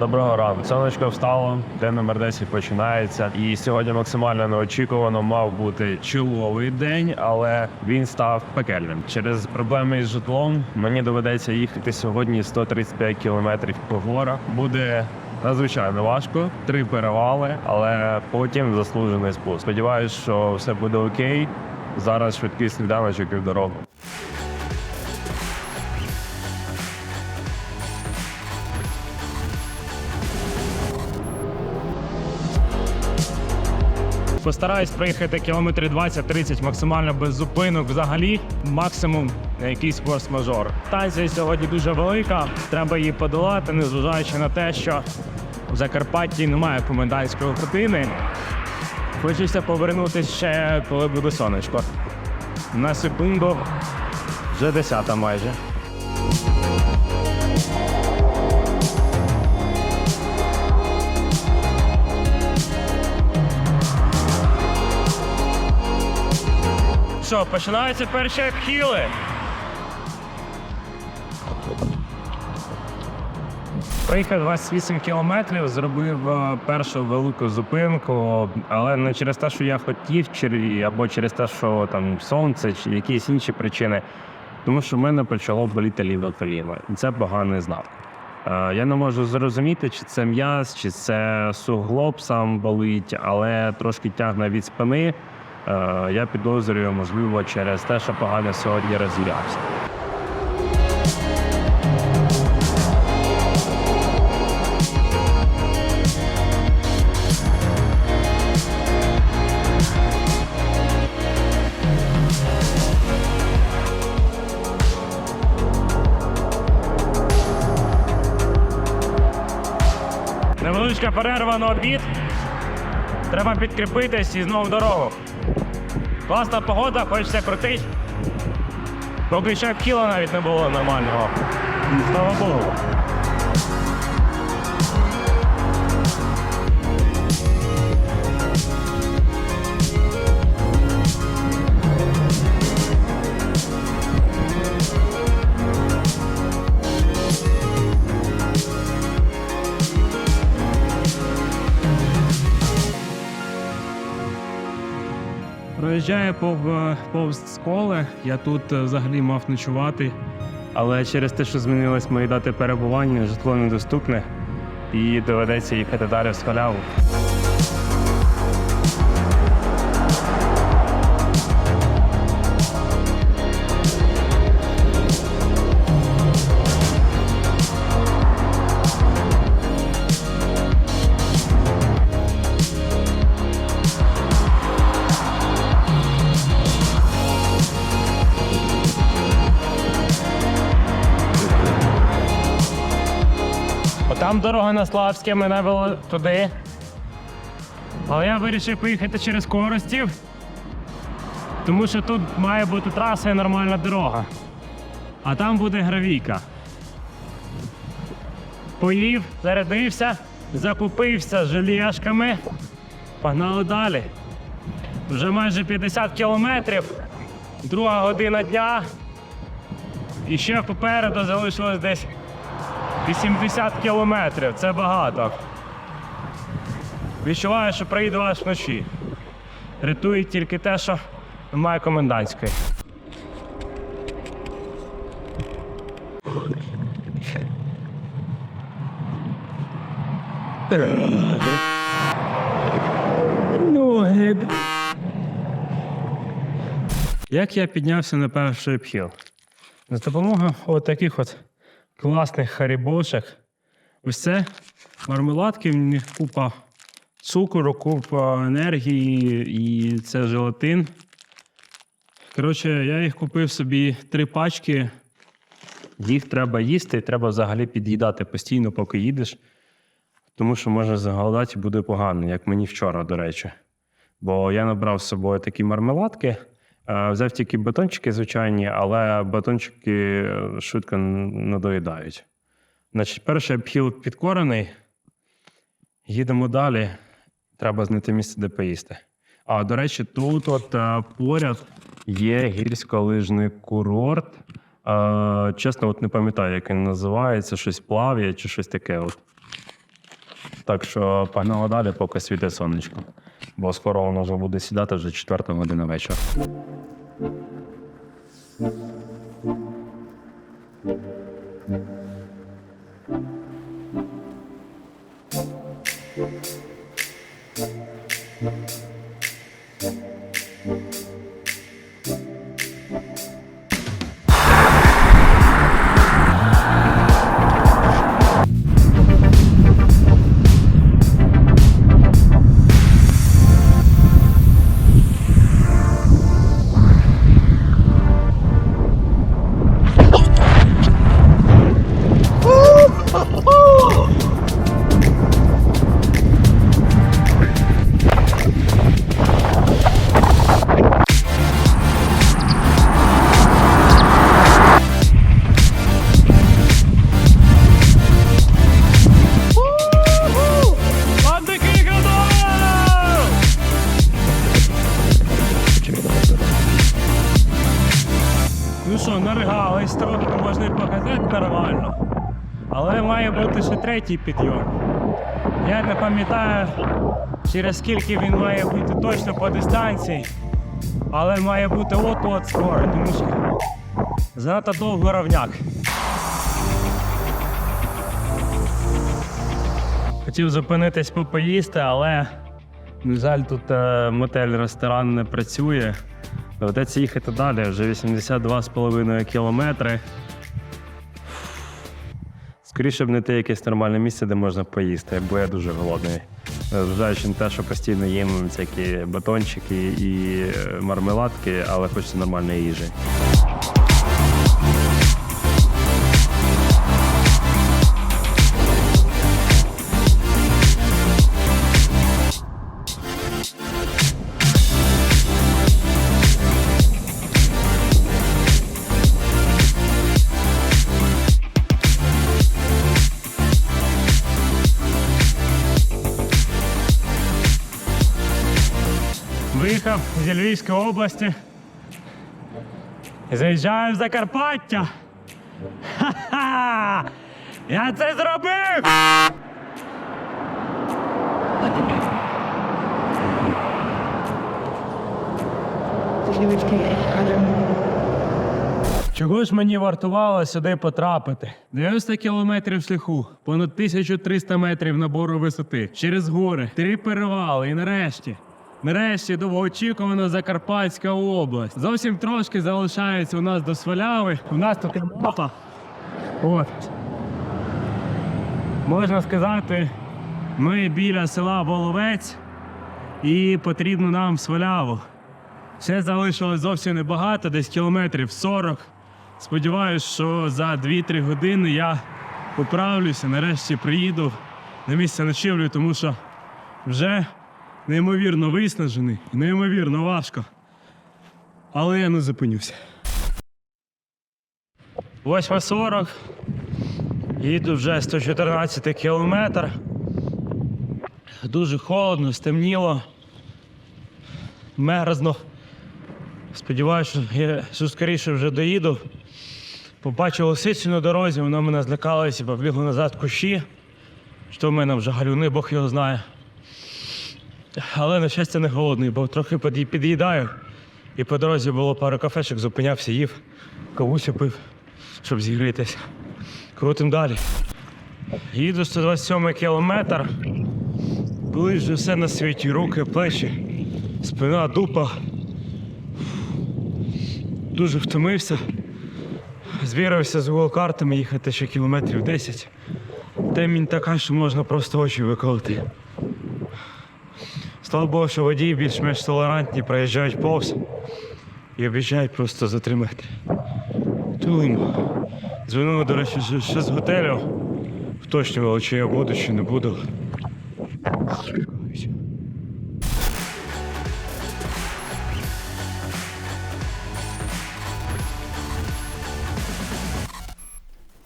Доброго ранку. Сонечко встало, день номер 10 починається. І сьогодні максимально неочікувано мав бути чоловий день, але він став пекельним. Через проблеми із житлом мені доведеться їхати сьогодні 135 кілометрів по горах. Буде надзвичайно важко, три перевали, але потім заслужений спуск. Сподіваюсь, що все буде окей. Зараз швидкий сніданочок і в дорогу. Постараюсь проїхати кілометрів 20-30 максимально без зупинок. Взагалі, максимум на якийсь форс-мажор. Станція сьогодні дуже велика. Треба її подолати, незважаючи на те, що в Закарпатті немає комендантської години. Хочеться повернутися ще, коли буде сонечко. На секунду вже 10 майже. Що, починаються перші обхіли. Проїхав 28 кілометрів, зробив е, першу велику зупинку, але не через те, що я хотів, або через те, що там сонце, чи якісь інші причини. Тому що в мене почало боліти ліве коліно. І це поганий знак. Е, Я не можу зрозуміти, чи це м'яз, чи це суглоб сам болить, але трошки тягне від спини. Е, Я підозрюю, можливо, через те, що погано сьогодні розгулявся. Невеличка перерва на обід. Треба підкріпитись і знову в дорогу. Класна погода, хочеться крутить. Поки що кіла навіть не було нормального. Слава Богу. Проїжджаю пов, повз школи. Я тут е, взагалі мав ночувати. Але через те, що змінились мої дати перебування, житло недоступне і доведеться їхати далі в халяву. Отам дорога на Славське мене вела туди. Але я вирішив поїхати через Коростів, тому що тут має бути траса і нормальна дорога. А там буде гравійка. Поїв, зарядився, закупився желешками. Погнали далі. Вже майже 50 кілометрів, друга година дня. І ще попереду залишилось десь 80 кілометрів, це багато. Відчуваю, що приїду аж вночі. Рятує тільки те, що немає комендантської. Ноги. Як я піднявся на перший обхіл? За допомогою от таких от класних харібошок. Ось це мармеладки, купа цукру, купа енергії і це желатин. Коротше, я їх купив собі три пачки. Їх треба їсти, треба взагалі під'їдати постійно, поки їдеш. Тому що можна заголодати і буде погано, як мені вчора, до речі. Бо я набрав з собою такі мармеладки, взяв тільки батончики звичайні, але батончики е, швидко надоїдають. Значить, перший обхіл підкорений. Їдемо далі. Треба знайти місце, де поїсти. А до речі, тут от е, поряд є гірськолижний курорт. Е, чесно, от не пам'ятаю, як він називається, щось плав'я чи щось таке. От. Так що погнали далі, поки світить сонечко. Бо скоро воно вже буде сідати вже четверта година вечора. Але має бути ще третій підйом. Я не пам'ятаю, через скільки він має бути точно по дистанції, але має бути от-от скоро, тому що занадто довго равняк. Хотів зупинитись попоїсти, але, на жаль, тут е, мотель-ресторан не працює. Доведеться їхати далі, вже 82,5 кілометри. Скоріше б не те якесь нормальне місце, де можна поїсти, бо я дуже голодний. Зважаючи на те, що постійно їм всякі батончики і е, мармеладки, але хочеться нормальної їжі. Виїхав зі Львівської області. Заїжджаю в Закарпаття. Ха-ха! Я це зробив! Чого ж мені вартувало сюди потрапити? 90 кілометрів шляху, понад 1300 метрів набору висоти, через гори, три перевали і нарешті. Нарешті довгоочікувана Закарпатська область. Зовсім трошки залишається у нас до Сваляви. У нас тут мапа. От. Можна сказати, ми біля села Воловець і потрібно нам Сваляву. Ще залишилось зовсім небагато, десь кілометрів 40. Сподіваюсь, що за 2-3 години я поправлюся, нарешті приїду на місце ночівлі, тому що вже неймовірно виснажений, неймовірно важко. Але я не зупинюся. 8.40. Їду вже 114 кілометр. Дуже холодно, стемніло, мерзно. Сподіваюся, я що скоріше вже доїду. Побачив лисицю на дорозі, вона мене злякалася, побігла назад в кущі. Що в мене вже галюни, Бог його знає. Але, на щастя, не голодний, бо трохи під'їдаю. І по дорозі було пару кафешок, зупинявся, їв, кавусю пив, щоб зігрітися. Крутим далі. Їду 127 кілометр. Вже все на світі, руки, плечі, спина, дупа. Дуже втомився. Звірився з Google картами їхати ще кілометрів 10. Темінь така, що можна просто очі виколити. Слава Богу, що водії більш-менш толерантні, проїжджають повз і обіцяють просто за 3 метри. Тулимо. Дзвонили, до речі, ще- з готелю. Уточнювали, чи я буду, чи не буду.